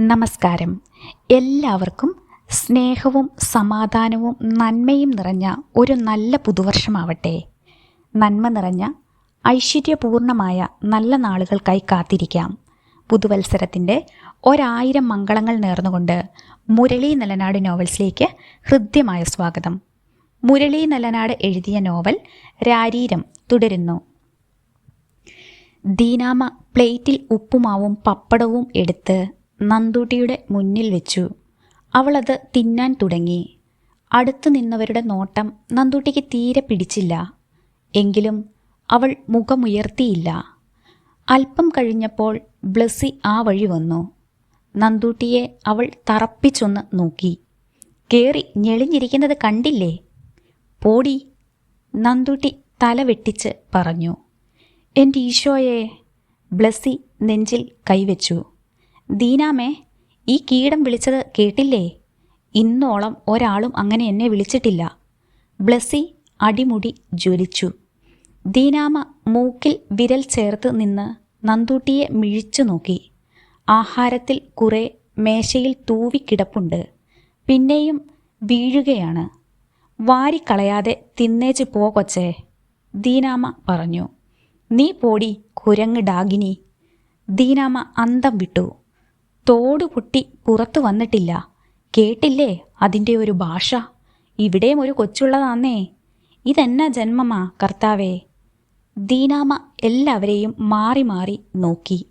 നമസ്കാരം. എല്ലാവർക്കും സ്നേഹവും സമാധാനവും നന്മയും നിറഞ്ഞ ഒരു നല്ല പുതുവർഷമാവട്ടെ. നന്മ നിറഞ്ഞ ഐശ്വര്യപൂർണമായ നല്ല നാളുകൾക്കായി കാത്തിരിക്കാം. പുതുവത്സരത്തിന്റെ ഒരായിരം മംഗളങ്ങൾ നേർന്നുകൊണ്ട് മുരളി നിലനാട് നോവൽസിലേക്ക് ഹൃദ്യമായ സ്വാഗതം. മുരളി നിലനാട് എഴുതിയ നോവൽ രാരീരം തുടരുന്നു. ദീനാമ പ്ലേറ്റിൽ ഉപ്പുമാവും പപ്പടവും എടുത്ത് നന്ദൂട്ടിയുടെ മുന്നിൽ വെച്ചു. അവളത് തിന്നാൻ തുടങ്ങി. അടുത്തു നിന്നവരുടെ നോട്ടം നന്ദൂട്ടിക്ക് തീരെ പിടിച്ചില്ല. എങ്കിലും അവൾ മുഖമുയർത്തിയില്ല. അല്പം കഴിഞ്ഞപ്പോൾ ബ്ലസ്സി ആ വഴി വന്നു. നന്ദൂട്ടിയെ അവൾ തറപ്പിച്ചൊന്ന് നോക്കി. കേറി ഞെളിഞ്ഞിരിക്കുന്നത് കണ്ടില്ലേ? പോടി. നന്ദൂട്ടി തല വെട്ടിച്ച് പറഞ്ഞു. എന്റെ ഈശോയെ ബ്ലസ്സി നെഞ്ചിൽ കൈവച്ചു. ദീനാമേ ഈ കീടം വിളിച്ചത് കേട്ടില്ലേ? ഇന്നോളം ഒരാളും അങ്ങനെ എന്നെ വിളിച്ചിട്ടില്ല. ബ്ലസ്സി അടിമുടി ജ്വലിച്ചു. ദീനാമ മൂക്കിൽ വിരൽ ചേർത്ത് നിന്ന് നന്തൂട്ടിയെ മിഴിച്ചു നോക്കി. ആഹാരത്തിൽ കുറെ മേശയിൽ തൂവിക്കിടപ്പുണ്ട് പിന്നെയും വീഴുകയാണ്. വാരിക്കളയാതെ തിന്നേച്ച് പോ കൊച്ചേ ദീനാമ പറഞ്ഞു. നീ പോടി കുരങ്ങ് ഡാഗിനി. ദീനാമ അന്തം വിട്ടു. തോട് പൊട്ടി പുറത്തു വന്നിട്ടില്ല. കേട്ടില്ലേ അതിന്റെ ഒരു ഭാഷ? ഇവിടെയും ഒരു കൊച്ചുള്ളതാന്നേ. ഇതെന്നാ ജന്മമാ കർത്താവേ? ദീനാമ എല്ലാവരെയും മാറി മാറി നോക്കി.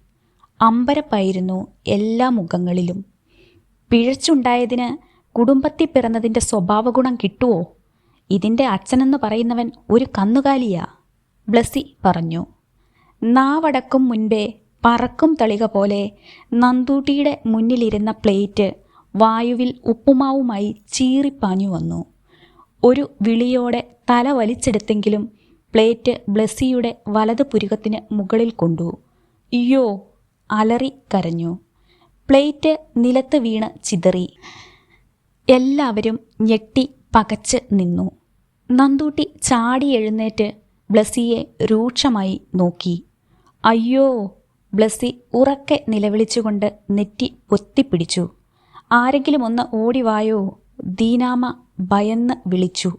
അമ്പരപ്പായിരുന്നു എല്ലാ മുഖങ്ങളിലും. പിഴച്ചുണ്ടായതിന് കുടുംബത്തിൽ പിറന്നതിന്റെ സ്വഭാവഗുണം കിട്ടുവോ? ഇതിന്റെ അച്ഛനെന്ന് പറയുന്നവൻ ഒരു കന്നുകാലിയാ ബ്ലസി പറഞ്ഞു. നാവടക്കും മുൻപേ പറക്കും തളിക പോലെ നന്ദൂട്ടിയുടെ മുന്നിലിരുന്ന പ്ലേറ്റ് വായുവിൽ ഉപ്പുമാവുമായി ചീറിപ്പാഞ്ഞു വന്നു. ഒരു വിളിയോടെ തല വലിച്ചെടുത്തെങ്കിലും പ്ലേറ്റ് ബ്ലസ്സിയുടെ വലത് പുരുകത്തിന് മുകളിൽ കൊണ്ടു. അയ്യോ അലറി കരഞ്ഞു. പ്ലേറ്റ് നിലത്ത് വീണ് ചിതറി. എല്ലാവരും ഞെട്ടി പകച്ച് നിന്നു. നന്ദൂട്ടി ചാടി എഴുന്നേറ്റ് ബ്ലസ്സിയെ രൂക്ഷമായി നോക്കി. അയ്യോ ബ്ലസ്സി ഉറക്കെ നിലവിളിച്ചുകൊണ്ട് നെറ്റി പൊത്തിപ്പിടിച്ചു. ആരെങ്കിലും ഒന്ന് ഓടിവായോ ദീനാമ ഭയന്ന് വിളിച്ചു.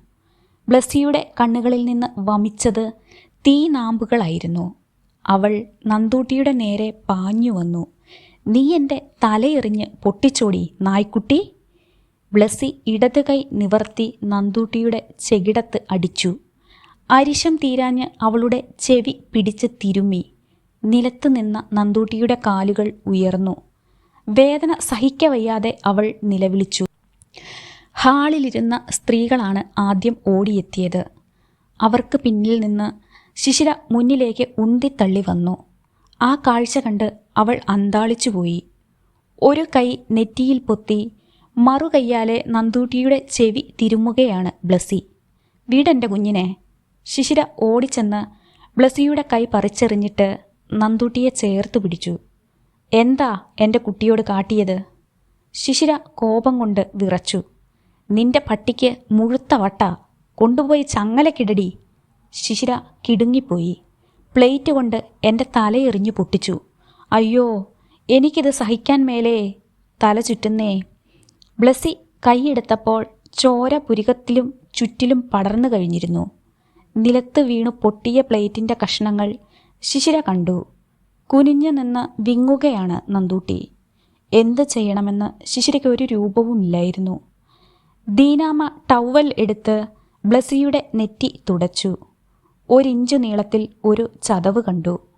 ബ്ലസ്സിയുടെ കണ്ണുകളിൽ നിന്ന് വമിച്ചത് തീനാമ്പുകളായിരുന്നു അവൾ നന്ദൂട്ടിയുടെ നേരെ പാഞ്ഞു വന്നു. നീ എന്റെ തലയെറിഞ്ഞ് പൊട്ടിച്ചോടി നായ്ക്കുട്ടി ബ്ലസ്സി ഇടത് കൈ നിവർത്തി നന്ദൂട്ടിയുടെ ചെകിടത്ത് അടിച്ചു. അരിശം തീരാഞ്ഞ് അവളുടെ ചെവി പിടിച്ച് തിരുമ്മി. നിലത്ത് നിന്ന കാലുകൾ ഉയർന്നു. വേദന സഹിക്കവയ്യാതെ അവൾ നിലവിളിച്ചു. ഹാളിലിരുന്ന സ്ത്രീകളാണ് ആദ്യം ഓടിയെത്തിയത്. അവർക്ക് പിന്നിൽ നിന്ന് ശിശിര മുന്നിലേക്ക് ഉന്തിത്തള്ളി വന്നു. ആ കാഴ്ച കണ്ട് അവൾ അന്താളിച്ചുപോയി ഒരു കൈ നെറ്റിയിൽ പൊത്തി മറുകയ്യാലെ നന്ദൂട്ടിയുടെ ചെവി തിരുമുകയാണ് ബ്ലസി. വീടെന്റെ കുഞ്ഞിനെ. ശിശിര ഓടിച്ചെന്ന് ബ്ലസിയുടെ കൈ പറിച്ചെറിഞ്ഞിട്ട് നന്ദൂട്ടിയെ ചേർത്ത് പിടിച്ചു. എന്താ എന്റെ കുട്ടിയോട് കാട്ടിയത്? ശിശിര കോപം കൊണ്ട് വിറച്ചു. നിന്റെ പട്ടിക്ക് മുഴുത്ത വട്ട. കൊണ്ടുപോയി ചങ്ങലക്കിടടി. ശിശിര കിടുങ്ങിപ്പോയി. പ്ലേറ്റ് കൊണ്ട് എന്റെ തലയെറിഞ്ഞു പൊട്ടിച്ചു. അയ്യോ എനിക്കിത് സഹിക്കാൻ മേലേ. തല ചുറ്റുന്നേ. ബ്ലസ്സി കൈയെടുത്തപ്പോൾ ചോര പുരികത്തിലും ചുറ്റിലും പടർന്നു കഴിഞ്ഞിരുന്നു. നിലത്ത് വീണു പൊട്ടിയ പ്ലേറ്റിന്റെ കഷ്ണങ്ങൾ ശിശിര കണ്ടു. കുനിഞ്ഞു നിന്ന് വിങ്ങുകയാണ് നന്ദൂട്ടി. എന്ത് ചെയ്യണമെന്ന് ശിശിരയ്ക്ക് ഒരു രൂപവുമില്ലായിരുന്നു ദീനാമ ടവൽ എടുത്ത് ബ്ലസിയുടെ നെറ്റി തുടച്ചു. ഒരിഞ്ചു നീളത്തിൽ ഒരു ചതവ് കണ്ടു.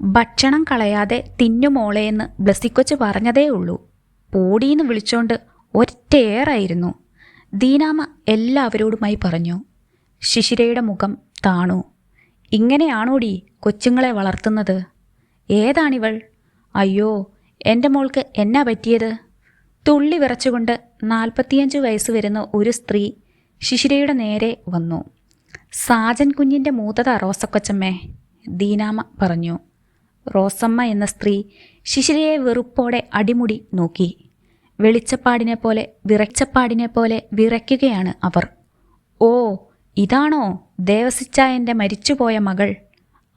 ഭക്ഷണം കളയാതെ തിന്നുമോളേന്ന് ബ്ലസിക്കൊച്ച് പറഞ്ഞതേ ഉള്ളൂ. പോടീന്ന് വിളിച്ചോണ്ട് ഒറ്റയേറായിരുന്നു ദീനാമ എല്ലാവരോടുമായി പറഞ്ഞു. ശിശിരയുടെ മുഖം താണു. ഇങ്ങനെയാണോടി കൊച്ചുങ്ങളെ വളർത്തുന്നത്? ഏതാണിവൾ? അയ്യോ എന്റെ മോൾക്ക് എന്നാ പറ്റിയത്? തുള്ളി വിറച്ചുകൊണ്ട് നാൽപ്പത്തിയഞ്ച് വയസ്സ് വരുന്ന ഒരു സ്ത്രീ ശിശിരയുടെ നേരെ വന്നു. സാജൻ കുഞ്ഞിന്റെ മൂത്തത റോസക്കൊച്ചമ്മേ ദീനാമ പറഞ്ഞു. റോസമ്മ എന്ന സ്ത്രീ ശിശിരയെ വെറുപ്പോടെ അടിമുടി നോക്കി. വെളിച്ചപ്പാടിനെ പോലെ വിറച്ചപ്പാടിനെ പോലെ വിറയ്ക്കുകയാണ് അവർ. ഓ ഇതാണോ ദേവസിച്ചായന്റെ മരിച്ചുപോയ മകൾ?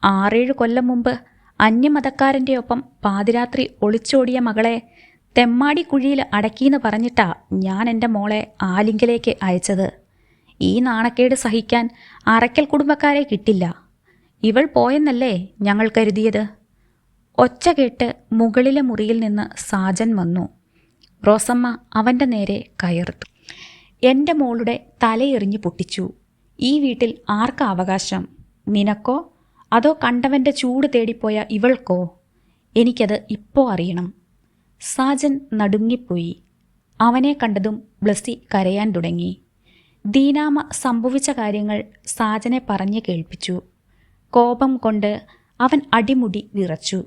ആറേഴു കൊല്ലം മുമ്പ് അന്യമതക്കാരന്റെ ഒപ്പം പാതിരാത്രി ഒളിച്ചോടിയ മകളെ തെമ്മാടി കുഴിയിൽ അടക്കിയെന്ന് പറഞ്ഞിട്ടാ ഞാൻ എന്റെ മോളെ ആലിങ്കലേക്ക് അയച്ചത്. ഈ നാണക്കേട് സഹിക്കാൻ അറയ്ക്കൽ കുടുംബക്കാരെ കിട്ടില്ല. ഇവൾ പോയെന്നല്ലേ ഞങ്ങൾ കരുതിയത്? ഒച്ച കേട്ട് മുകളിലെ മുറിയിൽ നിന്ന് സാജൻ വന്നു. റോസമ്മ അവന്റെ നേരെ കയർത്തു. എന്റെ മോളുടെ തലയെറിഞ്ഞ് പൊട്ടിച്ചു. ഈ വീട്ടിൽ ആർക്ക അവകാശം? നിനക്കോ? അതോ കണ്ടവന്റെ ചൂട് തേടിപ്പോയ ഇവൾക്കോ? എനിക്കത് ഇപ്പോൾ അറിയണം. സാജൻ നടുങ്ങിപ്പോയി. അവനെ കണ്ടതും ബ്ലസ്സി കരയാൻ തുടങ്ങി. ദീനാമ സംഭവിച്ച കാര്യങ്ങൾ സാജനെ പറഞ്ഞു കേൾപ്പിച്ചു. കോപം കൊണ്ട് അവൻ അടിമുടി വിറച്ചു.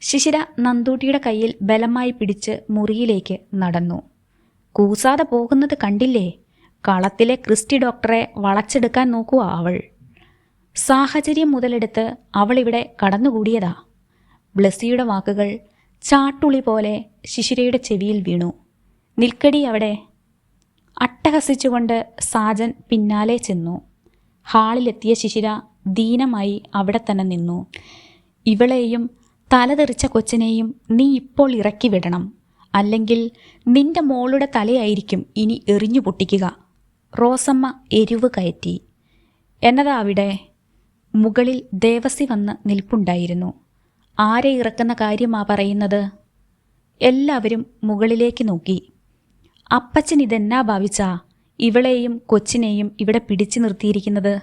ശിശിര നന്ദൂട്ടിയുടെ കയ്യിൽ ബലമായി പിടിച്ച് മുറിയിലേക്ക് നടന്നു. കൂസാതെ പോകുന്നത് കണ്ടില്ലേ? കളത്തിലെ ക്രിസ്റ്റി ഡോക്ടറെ വളച്ചെടുക്കാൻ നോക്കുക അവൾ. സാഹചര്യം മുതലെടുത്ത് അവളിവിടെ കടന്നുകൂടിയതാ. ബ്ലസ്സിയുടെ വാക്കുകൾ ചാട്ടുളി പോലെ ശിശിരയുടെ ചെവിയിൽ വീണു. നിൽക്കടി അവിടെ. അട്ടഹസിച്ചുകൊണ്ട് സാജൻ പിന്നാലെ ചെന്നു. ഹാളിലെത്തിയ ശിശിര ദീനമായി അവിടെ തന്നെ നിന്നു. ഇവളെയും തലതെറിച്ച കൊച്ചിനെയും നീ ഇപ്പോൾ ഇറക്കി വിടണം. അല്ലെങ്കിൽ നിന്റെ മോളുടെ തലയായിരിക്കും ഇനി എറിഞ്ഞു പൊട്ടിക്കുക. റോസമ്മ എരിവ് കയറ്റി. എന്നതാ അവിടെ മുകളിൽ ദേവസി വന്ന് നിൽപ്പുണ്ടായിരുന്നു. ആരെ ഇറക്കുന്ന കാര്യമാ പറയുന്നത്? എല്ലാവരും മുകളിലേക്ക് നോക്കി. അപ്പച്ചൻ ഇതെന്നാ ഭാവിച്ചാ ഇവളെയും കൊച്ചിനെയും ഇവിടെ പിടിച്ചു നിർത്തിയിരിക്കുന്നത്?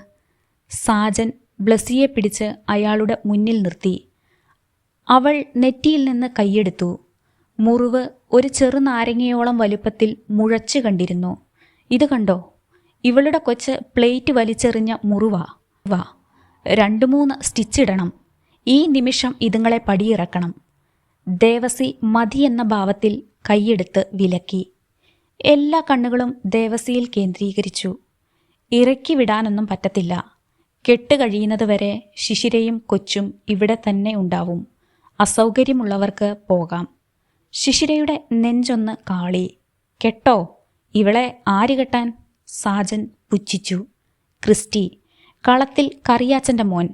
സാജൻ ബ്ലസിയെ പിടിച്ച് അയാളുടെ മുന്നിൽ നിർത്തി. അവൾ നെറ്റിയിൽ നിന്ന് കൈയെടുത്തു. മുറിവ് ഒരു ചെറുനാരങ്ങയോളം വലുപ്പത്തിൽ മുഴച്ചു കണ്ടിരുന്നു. ഇത് കണ്ടോ? ഇവളുടെ കൊച്ച് പ്ലേറ്റ് വലിച്ചെറിഞ്ഞ മുറിവാ. വാ. രണ്ടു മൂന്ന് സ്റ്റിച്ചിടണം ഈ നിമിഷം ഇതുങ്ങളെ പടിയിറക്കണം. ദേവസി മതി എന്ന ഭാവത്തിൽ കൈയെടുത്ത് വിലക്കി. എല്ലാ കണ്ണുകളും ദേവസിയിൽ കേന്ദ്രീകരിച്ചു. ഇറക്കി വിടാനൊന്നും പറ്റത്തില്ല. കെട്ടുകഴിയുന്നതുവരെ ശിശിരയും കൊച്ചും ഇവിടെ തന്നെ ഉണ്ടാവും. അസൗകര്യമുള്ളവർക്ക് പോകാം. ശിശിരയുടെ നെഞ്ചൊന്ന് കാളി. കെട്ടോ ഇവളെ ആര് കെട്ടാൻ? സാജൻ പുച്ഛിച്ചു. ക്രിസ്റ്റി കളത്തിൽ കറിയാച്ചന്റെ മോൻ.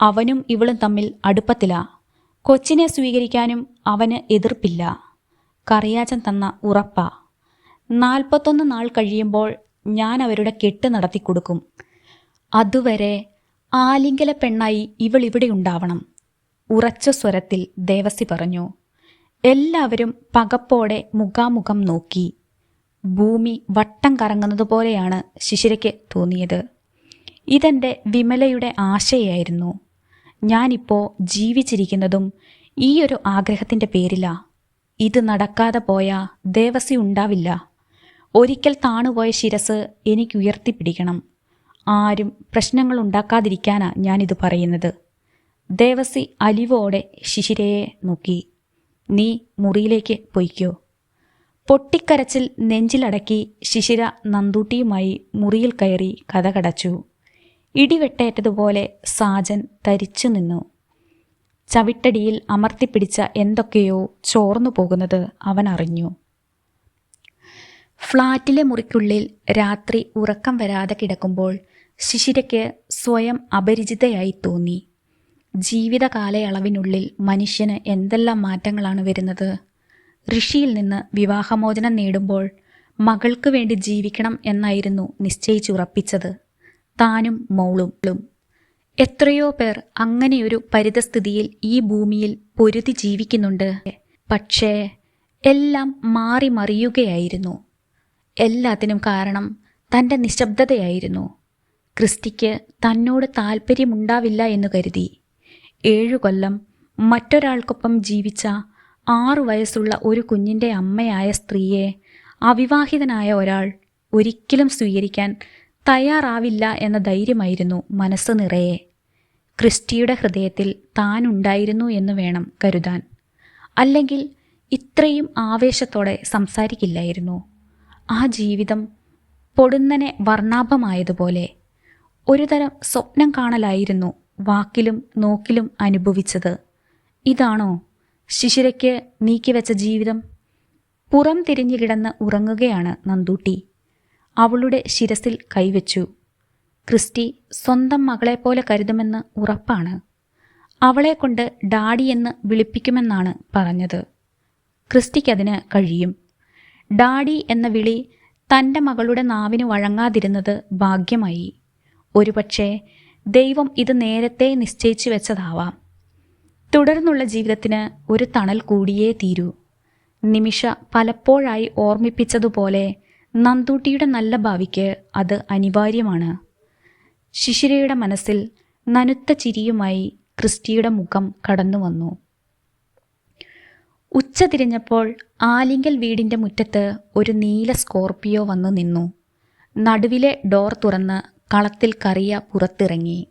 അവനും ഇവളും തമ്മിൽ അടുപ്പത്തില. കൊച്ചിനെ സ്വീകരിക്കാനും അവന് എതിർപ്പില്ല. കറിയാച്ചൻ തന്ന ഉറപ്പ. നാൽപ്പത്തൊന്ന് നാൾ കഴിയുമ്പോൾ ഞാൻ അവരുടെ കെട്ട് നടത്തി കൊടുക്കും. അതുവരെ ആലിംഗല പെണ്ണായി ഇവൾ ഇവിടെ ഉണ്ടാവണം. ഉറച്ച സ്വരത്തിൽ ദേവസി പറഞ്ഞു. എല്ലാവരും പകപ്പോടെ മുഖാമുഖം നോക്കി. ഭൂമി വട്ടം കറങ്ങുന്നത് പോലെയാണ് ശിശിരയ്ക്ക് തോന്നിയത്. ഇതെന്റെ വിമലയുടെ ആശയായിരുന്നു. ഞാനിപ്പോൾ ജീവിച്ചിരിക്കുന്നതും ഈ ഒരു ആഗ്രഹത്തിന്റെ പേരിലാ. ഇത് നടക്കാതെ പോയ ദേവസി ഉണ്ടാവില്ല. ഒരിക്കൽ താണുപോയ ശിരസ് എനിക്ക് ഉയർത്തിപ്പിടിക്കണം. ആരും പ്രശ്നങ്ങൾ ഉണ്ടാക്കാതിരിക്കാനാ ഞാനിത് പറയുന്നത്. ദേവസി അലിവോടെ ശിശിരയെ നോക്കി. നീ മുറിയിലേക്ക് പൊയ്ക്കോ. പൊട്ടിക്കരച്ചിൽ നെഞ്ചിലടക്കി ശിശിര നന്ദൂട്ടിയുമായി മുറിയിൽ കയറി കഥകടച്ചു. ഇടിവെട്ടേറ്റതുപോലെ സാജൻ തരിച്ചു നിന്നു. ചവിട്ടടിയിൽ അമർത്തിപ്പിടിച്ച എന്തൊക്കെയോ ചോർന്നു പോകുന്നത് അവൻ അറിഞ്ഞു. ഫ്ളാറ്റിലെ മുറിക്കുള്ളിൽ രാത്രി ഉറക്കം വരാതെ കിടക്കുമ്പോൾ ശിശിരയ്ക്ക് സ്വയം അപരിചിതയായി തോന്നി. ജീവിതകാലയളവിനുള്ളിൽ മനുഷ്യന് എന്തെല്ലാം മാറ്റങ്ങളാണ് വരുന്നത്? ഋഷിയിൽ നിന്ന് വിവാഹമോചനം നേടുമ്പോൾ മകൾക്ക് വേണ്ടി ജീവിക്കണം എന്നായിരുന്നു നിശ്ചയിച്ചുറപ്പിച്ചത്. താനും മോളും. എത്രയോ പേർ അങ്ങനെയൊരു പരിതസ്ഥിതിയിൽ ഈ ഭൂമിയിൽ പൊരുതി ജീവിക്കുന്നുണ്ട്. പക്ഷേ എല്ലാം മാറി മറിയുകയായിരുന്നു. എല്ലാത്തിനും കാരണം തന്റെ നിശബ്ദതയായിരുന്നു. ക്രിസ്റ്റിക്ക് തന്നോട് താല്പര്യമുണ്ടാവില്ല എന്ന് കരുതി. ഏഴു കൊല്ലം മറ്റൊരാൾക്കൊപ്പം ജീവിച്ച ആറു വയസ്സുള്ള ഒരു കുഞ്ഞിന്റെ അമ്മയായ സ്ത്രീയെ അവിവാഹിതനായ ഒരാൾ ഒരിക്കലും സ്വീകരിക്കാൻ തയ്യാറാവില്ല എന്ന ധൈര്യമായിരുന്നു മനസ്സ് നിറയെ. ക്രിസ്റ്റിയുടെ ഹൃദയത്തിൽ താനുണ്ടായിരുന്നു എന്ന് വേണം കരുതാൻ. അല്ലെങ്കിൽ ഇത്രയും ആവേശത്തോടെ സംസാരിക്കില്ലായിരുന്നു. ആ ജീവിതം പൊടുന്നനെ വർണാഭമായതുപോലെ ഒരുതരം സ്വപ്നം കാണലായിരുന്നു വാക്കിലും നോക്കിലും അനുഭവിച്ചത്. ഇതാണോ ശിശിരയ്ക്ക് നീക്കിവെച്ച ജീവിതം പുറം തിരിഞ്ഞു കിടന്ന് ഉറങ്ങുകയാണ് നന്ദൂട്ടി. അവളുടെ ശിരസിൽ കൈവച്ചു. ക്രിസ്റ്റി സ്വന്തം മകളെപ്പോലെ കരുതുമെന്ന് ഉറപ്പാണ്. അവളെ കൊണ്ട് ഡാഡി എന്ന് വിളിപ്പിക്കുമെന്നാണ് പറഞ്ഞത്. ക്രിസ്റ്റിക്കതിന് കഴിയും. ഡാഡി എന്ന വിളി തന്റെ മകളുടെ നാവിന് വഴങ്ങാതിരുന്നത് ഭാഗ്യമായി. ഒരുപക്ഷെ ദൈവം ഇത് നേരത്തെ നിശ്ചയിച്ചു വെച്ചതാവാം. തുടർന്നുള്ള ജീവിതത്തിന് ഒരു തണൽ കൂടിയേ തീരൂ. നിമിഷ പലപ്പോഴായി ഓർമ്മിപ്പിച്ചതുപോലെ നന്ദൂട്ടിയുടെ നല്ല ഭാവിക്ക് അത് അനിവാര്യമാണ്. ശിശിരയുടെ മനസ്സിൽ നനുത്ത ചിരിയുമായി ക്രിസ്റ്റിയുടെ മുഖം കടന്നു വന്നു. ഉച്ച തിരിഞ്ഞപ്പോൾ ആലിങ്കൽ വീടിന്റെ മുറ്റത്ത് ഒരു നീല സ്കോർപ്പിയോ വന്നു നിന്നു. നടുവിലെ ഡോർ തുറന്ന് കളത്തിൽ കറിയ പുറത്തിറങ്ങി.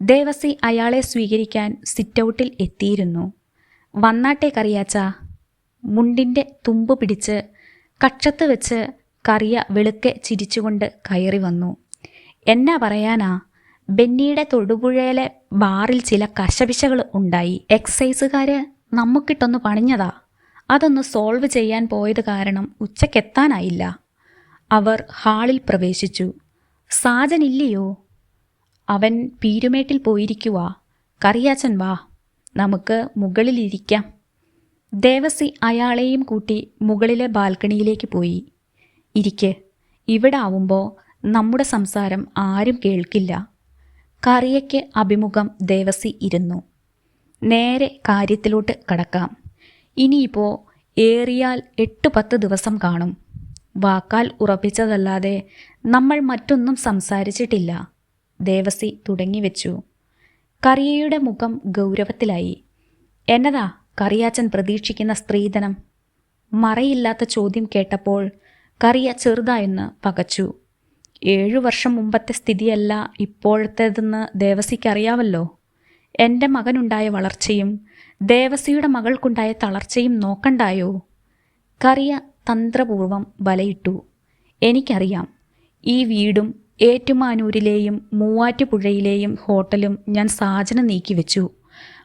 ദേവസി അയാളെ സ്വീകരിക്കാൻ സിറ്റൗട്ടിൽ എത്തിയിരുന്നു. വന്നാട്ടെ കറിയാച്ച മുണ്ടിന്റെ തുമ്പ് പിടിച്ച് കക്ഷത്ത് വെച്ച് കറിയ വെളുക്കെ ചിരിച്ചുകൊണ്ട് കയറി വന്നു. എന്നാ പറയാനാ ബെന്നിയുടെ തൊടുപുഴയിലെ ബാറിൽ ചില കശപിശകൾ ഉണ്ടായി. എക്സൈസുകാര് നമുക്കിട്ടൊന്ന് പണിഞ്ഞതാ. അതൊന്ന് സോൾവ് ചെയ്യാൻ പോയത് കാരണം ഉച്ചക്കെത്താനായില്ല. അവർ ഹാളിൽ പ്രവേശിച്ചു. സാജനില്ലയോ അവൻ പീരുമേട്ടിൽ പോയിരിക്കുവാ. കറിയാച്ചൻ വാ. നമുക്ക് മുകളിലിരിക്കാം ദേവസി അയാളെയും കൂട്ടി മുകളിലെ ബാൽക്കണിയിലേക്ക് പോയി. ഇരിക്ക്. ഇവിടെ ആവുമ്പോൾ നമ്മുടെ സംസാരം ആരും കേൾക്കില്ല. കറിയയ്ക്ക് അഭിമുഖം ദേവസി ഇരുന്നു. നേരെ കാര്യത്തിലോട്ട് കടക്കാം. ഇനിയിപ്പോൾ ഏറിയാൽ എട്ട് പത്ത് ദിവസം കാണും. വാക്കാൽ ഉറപ്പിച്ചതല്ലാതെ നമ്മൾ മറ്റൊന്നും സംസാരിച്ചിട്ടില്ല. ദേവസി തുടങ്ങി വെച്ചു കറിയയുടെ മുഖം ഗൗരവത്തിലായി. എന്നതാ കറിയാച്ചൻ പ്രതീക്ഷിക്കുന്ന സ്ത്രീധനം? മറയില്ലാത്ത ചോദ്യം കേട്ടപ്പോൾ കറിയ ചെറുതായെന്ന് പകച്ചു. ഏഴു വർഷം മുമ്പത്തെ സ്ഥിതിയല്ല ഇപ്പോഴത്തേതെന്ന് ദേവസിക്കറിയാവല്ലോ. എന്റെ മകനുണ്ടായ വളർച്ചയും ദേവസിയുടെ മകൾക്കുണ്ടായ തളർച്ചയും നോക്കണ്ടായോ? കറിയ തന്ത്രപൂർവം വലയിട്ടു. എനിക്കറിയാം. ഈ വീടും ഏറ്റുമാനൂരിലെയും മൂവാറ്റുപുഴയിലെയും ഹോട്ടലും ഞാൻ സാജന നീക്കിവെച്ചു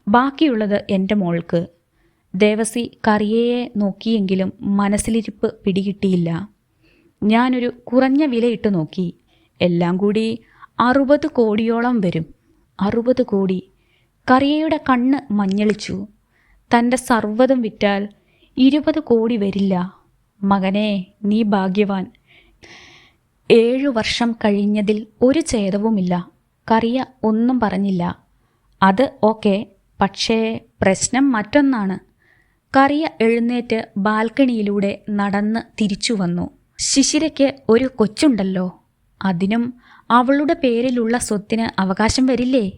ബാക്കിയുള്ളത് എന്റെ മോൾക്ക്. ദേവസി കറിയയെ നോക്കിയെങ്കിലും മനസ്സിലിരിപ്പ് പിടികിട്ടിയില്ല. ഞാനൊരു കുറഞ്ഞ വിലയിട്ട് നോക്കി. എല്ലാം കൂടി അറുപത് കോടിയോളം വരും. അറുപത് കോടി. കറിയയുടെ കണ്ണ് മഞ്ഞളിച്ചു. തന്റെ സർവതും വിറ്റാൽ ഇരുപത് കോടി വരില്ല. മകനെ നീ ഭാഗ്യവാൻ. ഏഴു വർഷം കഴിഞ്ഞതിൽ ഒരു ഛേദവുമില്ല. കറിയ ഒന്നും പറഞ്ഞില്ല. അത് ഓക്കെ പക്ഷേ പ്രശ്നം മറ്റൊന്നാണ്. കറിയ എഴുന്നേറ്റ് ബാൽക്കണിയിലൂടെ നടന്ന് തിരിച്ചു വന്നു. ശിശിരയ്ക്ക് ഒരു കൊച്ചുണ്ടല്ലോ. അതിനും അവളുടെ പേരിലുള്ള സ്വത്തിന് അവകാശം വരില്ലേ?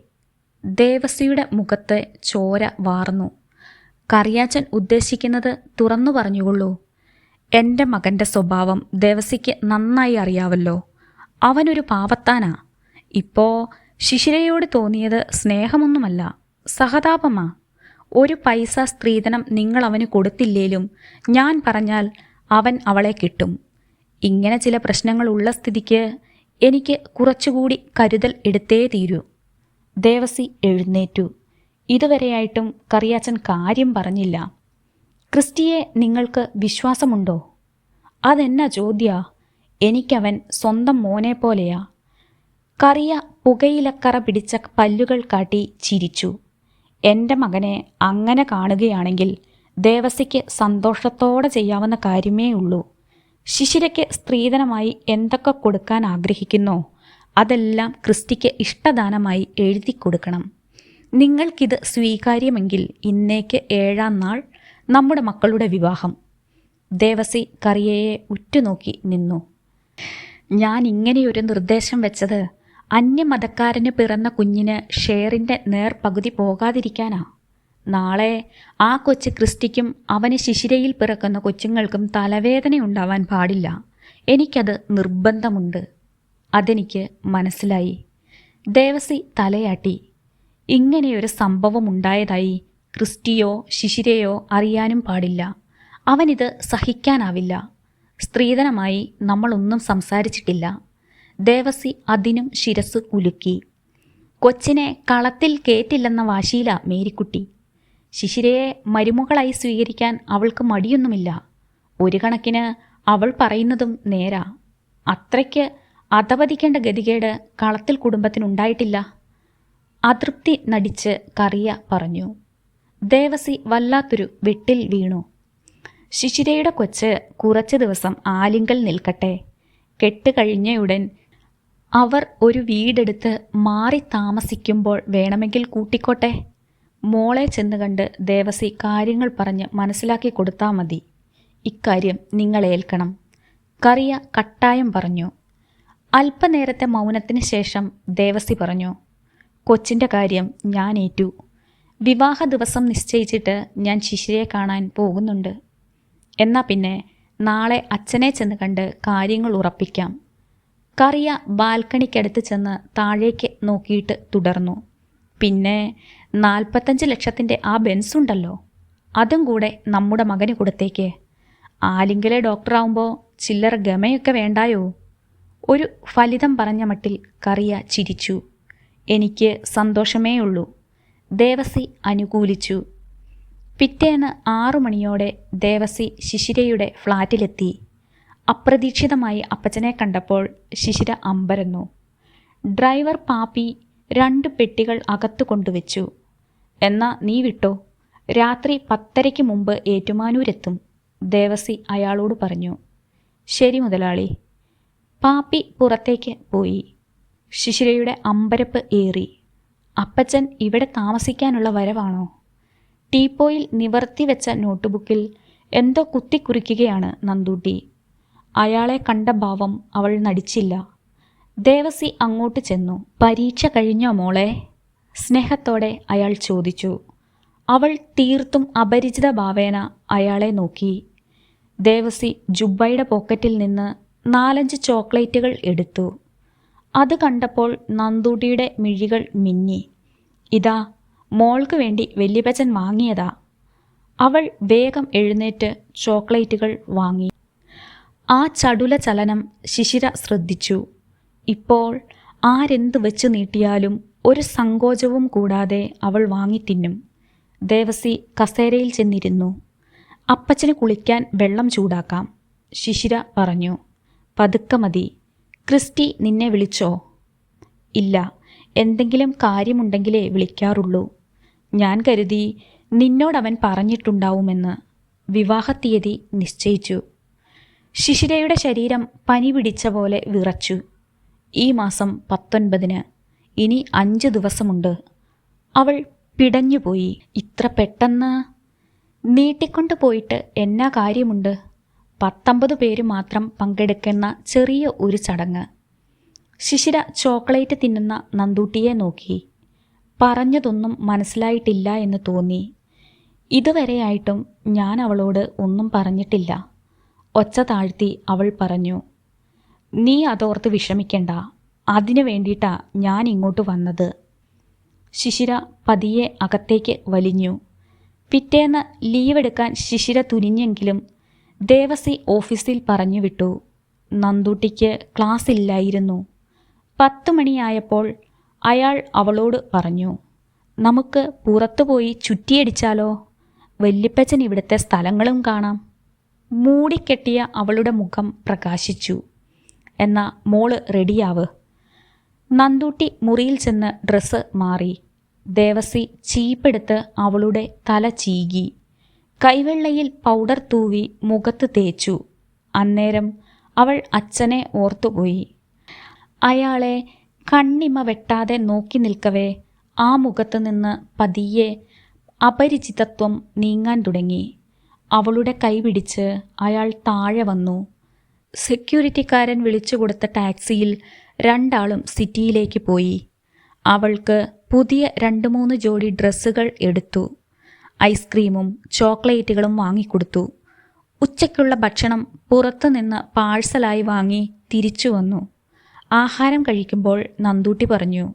ദേവസിയുടെ മുഖത്തെ ചോര വാർന്നു. കറിയാച്ചൻ ഉദ്ദേശിക്കുന്നത് തുറന്നു പറഞ്ഞുകൊള്ളൂ. എന്റെ മകന്റെ സ്വഭാവം ദേവസിക്ക് നന്നായി അറിയാവല്ലോ. അവനൊരു പാവത്താനാ. ഇപ്പോ ശിശിരയോട് തോന്നിയത് സ്നേഹമൊന്നുമല്ല സഹതാപമാ. ഒരു പൈസ സ്ത്രീധനം നിങ്ങൾ അവന് കൊടുത്തില്ലേലും ഞാൻ പറഞ്ഞാൽ അവൻ അവളെ കിട്ടും. ഇങ്ങനെ ചില പ്രശ്നങ്ങളുള്ള സ്ഥിതിക്ക് എനിക്ക് കുറച്ചുകൂടി കരുതൽ എടുത്തേ തീരൂ. ദേവസി എഴുന്നേറ്റു. ഇതുവരെയായിട്ടും കറിയാച്ചൻ കാര്യം പറഞ്ഞില്ല. ക്രിസ്റ്റിയെ നിങ്ങൾക്ക് വിശ്വാസമുണ്ടോ? അതെന്നാ ചോദ്യ? എനിക്കവൻ സ്വന്തം മോനെ പോലെയാ. കറിയ പുകയിലക്കറ പിടിച്ച പല്ലുകൾ കാട്ടി ചിരിച്ചു. എന്റെ മകനെ അങ്ങനെ കാണുകയാണെങ്കിൽ ദേവസിക്ക് സന്തോഷത്തോടെ ചെയ്യാവുന്ന കാര്യമേ ഉള്ളൂ. ശിശിരയ്ക്ക് സ്ത്രീധനമായി എന്തൊക്കെ കൊടുക്കാൻ ആഗ്രഹിക്കുന്നോ അതെല്ലാം ക്രിസ്റ്റിക്ക് ഇഷ്ടദാനമായി എഴുതി കൊടുക്കണം നിങ്ങൾക്കിത് സ്വീകാര്യമെങ്കിൽ ഇന്നേക്ക് ഏഴാം നാൾ നമ്മുടെ മക്കളുടെ വിവാഹം. ദേവസി കറിയയെ ഉറ്റുനോക്കി നിന്നു. ഞാൻ ഇങ്ങനെയൊരു നിർദ്ദേശം വെച്ചത് അന്യമതക്കാരന് പിറന്ന കുഞ്ഞിന് ഷെയറിന്റെ നേർപകുതി പോകാതിരിക്കാനാ. നാളെ ആ കൊച്ചു ക്രിസ്റ്റിക്കും അവന് ശിശിരയിൽ പിറക്കുന്ന കൊച്ചുങ്ങൾക്കും തലവേദനയുണ്ടാവാൻ പാടില്ല. എനിക്കത് നിർബന്ധമുണ്ട്. അതെനിക്ക് മനസ്സിലായി. ദേവസി തലയാട്ടി. ഇങ്ങനെയൊരു സംഭവം ഉണ്ടായതായി ക്രിസ്റ്റിയോ ശിശിരയോ അറിയാനും പാടില്ല. അവനിത് സഹിക്കാനാവില്ല. സ്ത്രീധനമായി നമ്മളൊന്നും സംസാരിച്ചിട്ടില്ല. ദേവസി അതിനും ശിരസ് കുലുക്കി കൊച്ചിനെ കളത്തിൽ കേറ്റില്ലെന്ന വാശിയില മേരിക്കുട്ടി. ശിശിരയെ മരുമകളായി സ്വീകരിക്കാൻ അവൾക്ക് മടിയൊന്നുമില്ല. ഒരു കണക്കിന് അവൾ പറയുന്നതും നേരാ. അത്രയ്ക്ക് അധപതിക്കേണ്ട ഗതികേട് കളത്തിൽ കുടുംബത്തിനുണ്ടായിട്ടില്ല. അതൃപ്തി നടിച്ച് കറിയ പറഞ്ഞു. ദേവസി വല്ലാത്തൊരു വെട്ടിൽ വീണു. ശിശിരയുടെ കൊച്ച് കുറച്ച് ദിവസം ആലിങ്കൽ നിൽക്കട്ടെ. കെട്ട് കഴിഞ്ഞയുടൻ അവർ ഒരു വീടെടുത്ത് മാറി താമസിക്കുമ്പോൾ വേണമെങ്കിൽ കൂട്ടിക്കോട്ടെ. മോളെ ചെന്ന് കണ്ട് ദേവസി കാര്യങ്ങൾ പറഞ്ഞ് മനസ്സിലാക്കി കൊടുത്താൽ മതി. ഇക്കാര്യം നിങ്ങളേൽക്കണം കറിയ കട്ടായം പറഞ്ഞു. അല്പനേരത്തെ മൗനത്തിന് ശേഷം ദേവസി പറഞ്ഞു കൊച്ചിന്റെ കാര്യം ഞാൻ ഏറ്റു. വിവാഹ ദിവസം നിശ്ചയിച്ചിട്ട് ഞാൻ ശിശിരയെ കാണാൻ പോകുന്നുണ്ട്. എന്നാ പിന്നെ നാളെ അച്ഛനെ ചെന്ന് കണ്ട് കാര്യങ്ങൾ ഉറപ്പിക്കാം. കറിയ ബാൽക്കണിക്കടുത്ത് ചെന്ന് താഴേക്ക് നോക്കിയിട്ട് തുടർന്നു. പിന്നെ നാൽപ്പത്തഞ്ച് ലക്ഷത്തിന്റെ ആ ബെൻസ് ഉണ്ടല്ലോ അതും കൂടെ നമ്മുടെ മകന് കൊടുത്തേക്ക്. ആലിങ്കലെ ഡോക്ടറാവുമ്പോൾ ചില്ലറ ഗമയൊക്കെ വേണ്ടായോ? ഒരു ഫലിതം പറഞ്ഞ മട്ടിൽ കറിയ ചിരിച്ചു. എനിക്ക് സന്തോഷമേ ഉള്ളൂ ദേവസി അനുകൂലിച്ചു. പിറ്റേന്ന് ആറു മണിയോടെ ദേവസി ശിശിരയുടെ ഫ്ലാറ്റിലെത്തി അപ്രതീക്ഷിതമായി അപ്പച്ചനെ കണ്ടപ്പോൾ ശിശിര അമ്പരന്നു. ഡ്രൈവർ പാപ്പി രണ്ട് പെട്ടികൾ അകത്തു കൊണ്ടുവച്ചു. എന്നാ നീ വിട്ടോ? രാത്രി പത്തരയ്ക്ക് മുമ്പ് ഏറ്റുമാനൂരെത്തും ദേവസി അയാളോട് പറഞ്ഞു. ശരി മുതലാളി. പാപ്പി പുറത്തേക്ക് പോയി. ശിശിരയുടെ അമ്പരപ്പ് ഏറി. അപ്പച്ചൻ ഇവിടെ താമസിക്കാനുള്ള വരവാണോ? ടീപ്പോയിൽ നിവർത്തി വെച്ച നോട്ട്ബുക്കിൽ എന്തോ കുത്തിക്കുറിക്കുകയാണ് നന്ദൂട്ടി. അയാളെ കണ്ട ഭാവം അവൾ നടിച്ചില്ല. ദേവസി അങ്ങോട്ട് ചെന്നു. പരീക്ഷ കഴിഞ്ഞോ മോളെ? സ്നേഹത്തോടെ അയാൾ ചോദിച്ചു. അവൾ തീർത്തും അപരിചിത ഭാവേന അയാളെ നോക്കി. ദേവസി ജുബ്ബയുടെ പോക്കറ്റിൽ നിന്ന് നാലഞ്ച് ചോക്ലേറ്റുകൾ എടുത്തു. അത് കണ്ടപ്പോൾ നന്ദൂട്ടിയുടെ മിഴികൾ മിന്നി. ഇതാ മോൾക്ക് വേണ്ടി വല്യപ്പച്ചൻ വാങ്ങിയതാ. അവൾ വേഗം എഴുന്നേറ്റ് ചോക്ലേറ്റുകൾ വാങ്ങി. ആ ചടുല ചലനം ശിശിര ശ്രദ്ധിച്ചു. ഇപ്പോൾ ആരെന്ത് വെച്ച് നീട്ടിയാലും ഒരു സങ്കോചവും കൂടാതെ അവൾ വാങ്ങി വാങ്ങിത്തിന്നും ദേവസി കസേരയിൽ ചെന്നിരുന്നു. അപ്പച്ചന് കുളിക്കാൻ വെള്ളം ചൂടാക്കാം ശിശിര പറഞ്ഞു. പതുക്കെ മതി. ക്രിസ്റ്റി നിന്നെ വിളിച്ചോ? ഇല്ല. എന്തെങ്കിലും കാര്യമുണ്ടെങ്കിലേ വിളിക്കാറുള്ളൂ. ഞാൻ കരുതി നിന്നോടവൻ പറഞ്ഞിട്ടുണ്ടാവുമെന്ന് വിവാഹത്തീയതി നിശ്ചയിച്ചു. ശിശിരയുടെ ശരീരം പനി പിടിച്ച പോലെ വിറച്ചു. ഈ മാസം പത്തൊൻപതിന്. ഇനി അഞ്ച് ദിവസമുണ്ട്. അവൾ പിടഞ്ഞുപോയി. ഇത്ര പെട്ടെന്ന് നീട്ടിക്കൊണ്ടു പോയിട്ട് എന്നാ കാര്യമുണ്ട്? പത്തൊമ്പത് പേര് മാത്രം പങ്കെടുക്കുന്ന ചെറിയ ഒരു ചടങ്ങ്. ശിശിര ചോക്ലേറ്റ് തിന്നുന്ന നന്ദൂട്ടിയെ നോക്കി. പറഞ്ഞതൊന്നും മനസ്സിലായിട്ടില്ല എന്ന് തോന്നി. ഇതുവരെയായിട്ടും ഞാൻ അവളോട് ഒന്നും പറഞ്ഞിട്ടില്ല. ഒച്ച താഴ്ത്തി അവൾ പറഞ്ഞു നീ അതോർത്ത് വിഷമിക്കണ്ട. അതിനു വേണ്ടിയിട്ടാ ഞാൻ ഇങ്ങോട്ട് വന്നത്. ശിശിര പതിയെ അകത്തേക്ക് വലിഞ്ഞു. പിറ്റേന്ന് ലീവ് എടുക്കാൻ ശിശിര തുനിഞ്ഞെങ്കിലും ദേവസി ഓഫീസിൽ പറഞ്ഞു വിട്ടു. നന്ദൂട്ടിക്ക് ക്ലാസ് ഇല്ലായിരുന്നു. പത്തു മണിയായപ്പോൾ അയാൾ അവളോട് പറഞ്ഞു നമുക്ക് പുറത്തുപോയി ചുറ്റിയടിച്ചാലോ? വല്യപ്പച്ചൻ ഇവിടുത്തെ സ്ഥലങ്ങളും കാണാം. മൂടിക്കെട്ടിയ അവളുടെ മുഖം പ്രകാശിച്ചു. എന്ന മോൾ റെഡിയാവ്. നന്ദൂട്ടി മുറിയിൽ ചെന്ന് ഡ്രസ്സ് മാറി. ദേവസി ചീപ്പെടുത്ത് അവളുടെ തല ചീകി. കൈവെള്ളയിൽ പൗഡർ തൂവി മുഖത്ത് തേച്ചു. അന്നേരം അവൾ അച്ഛനെ ഓർത്തുപോയി അയാളെ കണ്ണിമ വെട്ടാതെ നോക്കി നിൽക്കവേ ആ മുഖത്ത് നിന്ന് പതിയെ അപരിചിതത്വം നീങ്ങാൻ തുടങ്ങി. അവളുടെ കൈ പിടിച്ച് അയാൾ താഴെ വന്നു. സെക്യൂരിറ്റിക്കാരൻ വിളിച്ചു കൊടുത്ത ടാക്സിയിൽ രണ്ടാളും സിറ്റിയിലേക്ക് പോയി. അവൾക്ക് പുതിയ രണ്ട് മൂന്ന് ജോഡി ഡ്രസ്സുകൾ എടുത്തു. ഐസ്ക്രീമും ചോക്ലേറ്റുകളും വാങ്ങിക്കൊടുത്തു. ഉച്ചയ്ക്കുള്ള ഭക്ഷണം പുറത്തുനിന്ന് പാഴ്സലായി വാങ്ങി തിരിച്ചു വന്നു. ആഹാരം കഴിക്കുമ്പോൾ നന്ദൂട്ടി പറഞ്ഞു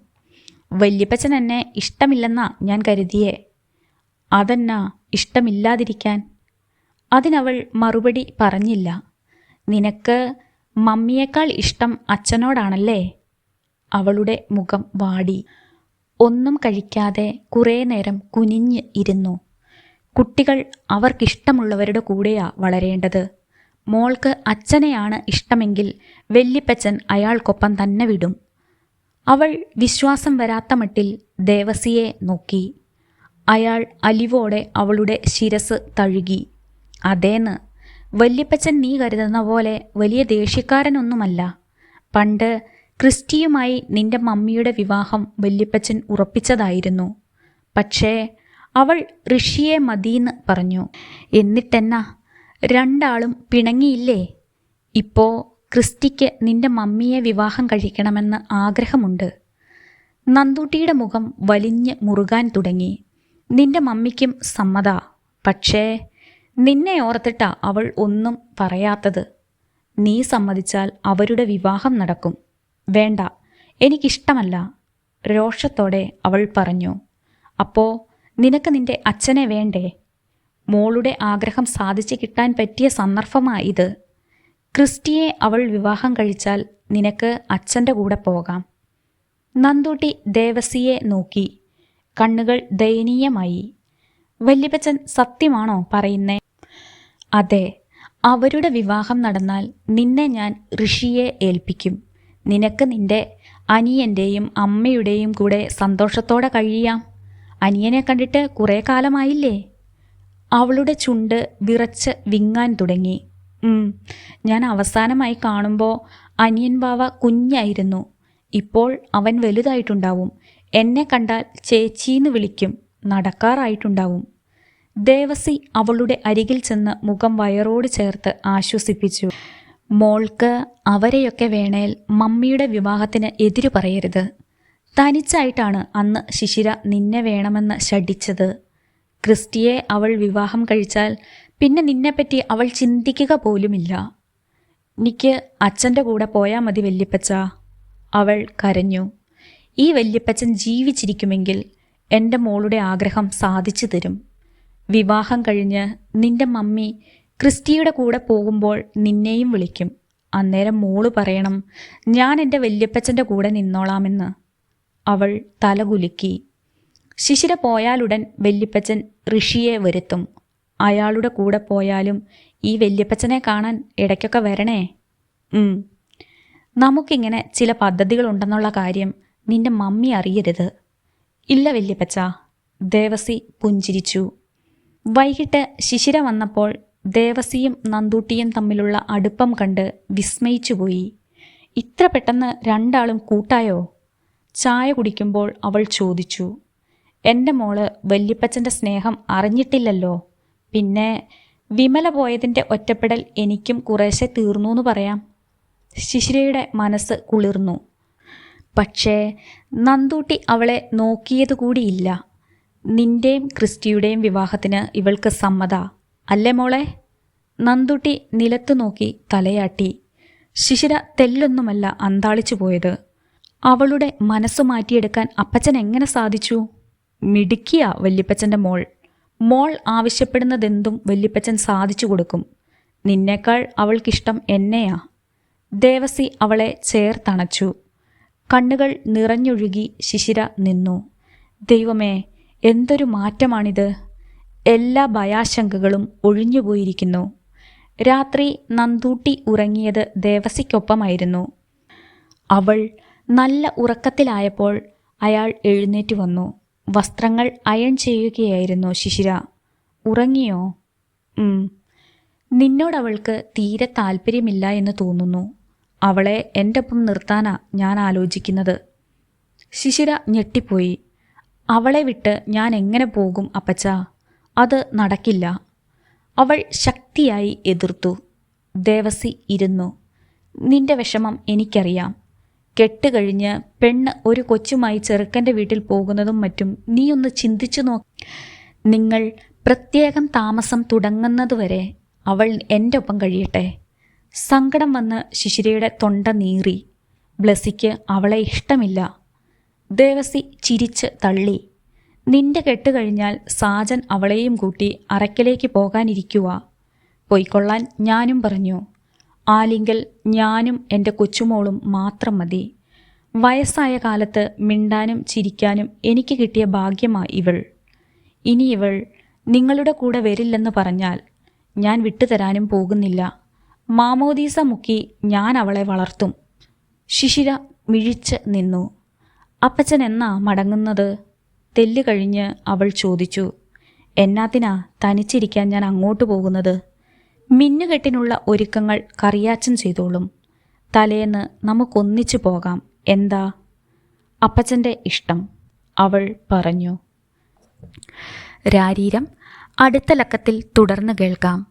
വല്യപ്പച്ചൻ എന്നെ ഇഷ്ടമില്ലെന്നാ ഞാൻ കരുതിയേ. അതെന്നാ ഇഷ്ടമില്ലാതിരിക്കാൻ? അതിനവൾ മറുപടി പറഞ്ഞില്ല നിനക്ക് മമ്മിയേക്കാൾ ഇഷ്ടം അച്ഛനോടാണല്ലേ? അവളുടെ മുഖം വാടി. ഒന്നും കഴിക്കാതെ കുറേ നേരം കുനിഞ്ഞ് ഇരുന്നു. കുട്ടികൾ അവർക്കിഷ്ടമുള്ളവരുടെ കൂടെയാ വളരേണ്ടത്. മോൾക്ക് അച്ഛനെയാണ് ഇഷ്ടമെങ്കിൽ വെല്ലിപ്പച്ചൻ അയാൾക്കൊപ്പം തന്നെ വിടും. അവൾ വിശ്വാസം വരാത്ത മട്ടിൽ ദേവസിയെ നോക്കി. അയാൾ അലിവോടെ അവളുടെ ശിരസ് തഴുകി. അതേന്ന് വല്യപ്പച്ചൻ നീ കരുതുന്ന പോലെ വലിയ ദേഷ്യക്കാരനൊന്നുമല്ല. പണ്ട് ക്രിസ്റ്റിയുമായി നിന്റെ മമ്മിയുടെ വിവാഹം വല്യപ്പച്ചൻ ഉറപ്പിച്ചതായിരുന്നു. പക്ഷേ അവൾ ഋഷിയെ മതിയെന്ന് പറഞ്ഞു. എന്നിട്ടെന്നാ? രണ്ടാളും പിണങ്ങിയില്ലേ? ഇപ്പോ ക്രിസ്റ്റിക്ക് നിന്റെ മമ്മിയെ വിവാഹം കഴിക്കണമെന്ന് ആഗ്രഹമുണ്ട് നന്ദൂട്ടിയുടെ മുഖം വലിഞ്ഞ് മുറുകാൻ തുടങ്ങി. നിന്റെ മമ്മിക്കും സമ്മത. പക്ഷേ നിന്നെ ഓർത്തിട്ടാ അവൾ ഒന്നും പറയാത്തത്. നീ സമ്മതിച്ചാൽ അവരുടെ വിവാഹം നടക്കും. വേണ്ട എനിക്കിഷ്ടമല്ല രോഷത്തോടെ അവൾ പറഞ്ഞു. അപ്പോ നിനക്ക് നിന്റെ അച്ഛനെ വേണ്ടേ? മോളുടെ ആഗ്രഹം സാധിച്ചു കിട്ടാൻ പറ്റിയ സന്ദർഭമാ ഇത് ക്രിസ്റ്റിയെ അവൾ വിവാഹം കഴിച്ചാൽ നിനക്ക് അച്ഛന്റെ കൂടെ പോകാം. നന്ദൂട്ടി ദേവസിയെ നോക്കി. കണ്ണുകൾ ദയനീയമായി. വല്യപ്പച്ചൻ സത്യമാണോ പറയുന്നേ? അതെ അവരുടെ വിവാഹം നടന്നാൽ നിന്നെ ഞാൻ ഋഷിയെ ഏൽപ്പിക്കും. നിനക്ക് നിന്റെ അനിയന്റെയും അമ്മയുടെയും കൂടെ സന്തോഷത്തോടെ കഴിയാം. അനിയനെ കണ്ടിട്ട് കുറേ കാലമായില്ലേ? അവളുടെ ചുണ്ട് വിറച്ച് വിങ്ങാൻ തുടങ്ങി. ഞാൻ അവസാനമായി കാണുമ്പോൾ അനിയൻ ബാവ കുഞ്ഞായിരുന്നു. ഇപ്പോൾ അവൻ വലുതായിട്ടുണ്ടാവും. എന്നെ കണ്ടാൽ ചേച്ചീന്ന് വിളിക്കും നടക്കാറായിട്ടുണ്ടാവും. ദേവസി അവളുടെ അരികിൽ ചെന്ന് മുഖം വയറോട് ചേർത്ത് ആശ്വസിപ്പിച്ചു. മോൾക്ക് അവരെയൊക്കെ വേണേൽ മമ്മിയുടെ വിവാഹത്തിന് എതിരു പറയരുത്. തനിച്ചായിട്ടാണ് അന്ന് ശിശിര നിന്നെ വേണമെന്ന് ശഠിച്ചത്. ക്രിസ്റ്റിയെ അവൾ വിവാഹം കഴിച്ചാൽ പിന്നെ നിന്നെപ്പറ്റി അവൾ ചിന്തിക്കുക പോലുമില്ല. എനിക്ക് അച്ഛന്റെ കൂടെ പോയാൽ മതി വല്യപ്പച്ച. അവൾ കരഞ്ഞു. ഈ വല്യപ്പച്ചൻ ജീവിച്ചിരിക്കുമെങ്കിൽ എന്റെ മോളുടെ ആഗ്രഹം സാധിച്ചു തരും. വിവാഹം കഴിഞ്ഞ് നിന്റെ മമ്മി ക്രിസ്റ്റിയുടെ കൂടെ പോകുമ്പോൾ നിന്നെയും വിളിക്കും. അന്നേരം മോൾ പറയണം ഞാൻ എന്റെ വല്യപ്പച്ചന്റെ കൂടെ നിന്നോളാമെന്ന്. അവൾ തലകുലുക്കി. ശിശിര പോയാലുടൻ വല്യപ്പച്ചൻ ഋഷിയെ വരുത്തും. അയാളുടെ കൂടെ പോയാലും ഈ വല്യപ്പച്ചനെ കാണാൻ ഇടയ്ക്കൊക്കെ വരണേ. നമുക്കിങ്ങനെ ചില പദ്ധതികളുണ്ടെന്നുള്ള കാര്യം നിന്റെ മമ്മി അറിയരുത്. ഇല്ല വല്യപ്പച്ച. ദേവസി പുഞ്ചിരിച്ചു. വൈകിട്ട് ശിശിര വന്നപ്പോൾ ദേവസിയും നന്ദൂട്ടിയും തമ്മിലുള്ള അടുപ്പം കണ്ട് വിസ്മയിച്ചുപോയി. ഇത്ര പെട്ടെന്ന് രണ്ടാളും കൂട്ടായോ? ചായ കുടിക്കുമ്പോൾ അവൾ ചോദിച്ചു എന്റെ മോൾ വല്യപ്പച്ചന്റെ സ്നേഹം അറിഞ്ഞിട്ടില്ലല്ലോ. പിന്നെ വിമല പോയതിന്റെ ഒറ്റപ്പെടൽ എനിക്കും കുറേശ്ശെ തീർന്നു എന്ന് പറയാം. ശിശിരയുടെ മനസ്സ് കുളിർന്നു. പക്ഷേ നന്ദൂട്ടി അവളെ നോക്കിയത് കൂടിയില്ല നിന്റെയും ക്രിസ്റ്റിയുടെയും വിവാഹത്തിന് ഇവൾക്ക് സമ്മത. അല്ലേ മോളെ? നന്ദൂട്ടി നിലത്തു നോക്കി തലയാട്ടി. ശിശിര തെല്ലൊന്നുമല്ല അന്താളിച്ചു പോയത്. അവളുടെ മനസ്സു മാറ്റിയെടുക്കാൻ അപ്പച്ചൻ എങ്ങനെ സാധിച്ചു? മിടുക്കിയ വല്യപ്പച്ചന്റെ മോൾ. മോൾ ആവശ്യപ്പെടുന്നതെന്തും വല്യപ്പച്ചൻ സാധിച്ചു കൊടുക്കും. നിന്നേക്കാൾ അവൾക്കിഷ്ടം എന്നെയാ. ദേവസി അവളെ ചേർത്തണച്ചു. കണ്ണുകൾ നിറഞ്ഞൊഴുകി ശിശിര നിന്നു. ദൈവമേ എന്തൊരു മാറ്റമാണിത്. എല്ലാ ഭയാശങ്കകളും ഒഴിഞ്ഞുപോയിരിക്കുന്നു. രാത്രി നന്ദൂട്ടി ഉറങ്ങിയത് ദേവസിക്കൊപ്പമായിരുന്നു. അവൾ നല്ല ഉറക്കത്തിലായപ്പോൾ അയാൾ എഴുന്നേറ്റ് വന്നു. വസ്ത്രങ്ങൾ അയൺ ചെയ്യുകയായിരുന്നു ശിശിര. ഉറങ്ങിയോ. നിന്നോടവൾക്ക് തീരെ താല്പര്യമില്ല എന്ന് തോന്നുന്നു. അവളെ എന്റെ ഒപ്പം നിർത്താനാ ഞാൻ ആലോചിക്കുന്നത്. ശിശിര ഞെട്ടിപ്പോയി. അവളെ വിട്ട് ഞാൻ എങ്ങനെ പോകും അപ്പച്ച? അത് നടക്കില്ല. അവൾ ശക്തിയായി എതിർത്തു. ദേവസി ഇരുന്നു. നിന്റെ വിഷമം എനിക്കറിയാം. കെട്ടുകഴിഞ്ഞ് പെണ്ണ് ഒരു കൊച്ചുമായി ചെറുക്കന്റെ വീട്ടിൽ പോകുന്നതും മറ്റും നീ ഒന്ന് ചിന്തിച്ചു നോ നിങ്ങൾ പ്രത്യേകം താമസം തുടങ്ങുന്നതുവരെ അവൾ എന്റെ ഒപ്പം കഴിയട്ടെ. സങ്കടം വന്ന് ശിശിരയുടെ തൊണ്ട നീറി. ബ്ലസിക്ക് അവളെ ഇഷ്ടമില്ല. ദേവസി ചിരിച്ച് തള്ളി. നിന്റെ കെട്ട് കഴിഞ്ഞാൽ സാജൻ അവളെയും കൂട്ടി അറയ്ക്കലേക്ക് പോകാനിരിക്കുക പൊയ്ക്കൊള്ളാൻ ഞാനും പറഞ്ഞു. ആലിങ്കൽ ഞാനും എന്റെ കൊച്ചുമോളും മാത്രം മതി. വയസ്സായ കാലത്ത് മിണ്ടാനും ചിരിക്കാനും എനിക്ക് കിട്ടിയ ഭാഗ്യമാ ഇവൾ. ഇനി ഇവൾ നിങ്ങളുടെ കൂടെ വരില്ലെന്ന് പറഞ്ഞാൽ ഞാൻ വിട്ടുതരാനും പോകുന്നില്ല. മാമോദീസ മുക്കി ഞാൻ അവളെ വളർത്തും. ശിശിര മിഴിച്ച് നിന്നു. അപ്പച്ചൻ എന്നാ മടങ്ങുന്നത്? തെല്ല് കഴിഞ്ഞ് അവൾ ചോദിച്ചു. എന്നാത്തിനാ തനിച്ചിരിക്കാൻ ഞാൻ അങ്ങോട്ട് പോകുന്നത്? മിന്നുകെട്ടിനുള്ള ഒരുക്കങ്ങൾ കറിയാച്ചൻ ചെയ്തോളും. തലേന്ന് നമുക്കൊന്നിച്ചു പോകാം. എന്താ? അപ്പച്ചന്റെ ഇഷ്ടം. അവൾ പറഞ്ഞു. രാരീരം അടുത്ത ലക്കത്തിൽ തുടർന്ന് കേൾക്കാം.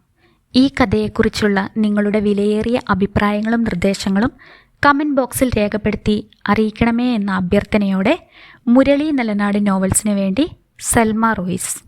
ഈ കഥയെക്കുറിച്ചുള്ള നിങ്ങളുടെ വിലയേറിയ അഭിപ്രായങ്ങളും നിർദ്ദേശങ്ങളും കമന്റ് ബോക്സിൽ രേഖപ്പെടുത്തി അറിയിക്കണമേ എന്ന അഭ്യർത്ഥനയോടെ മുരളി നിലനാട് നോവൽസിന് വേണ്ടി സൽമ റോയ്സ്.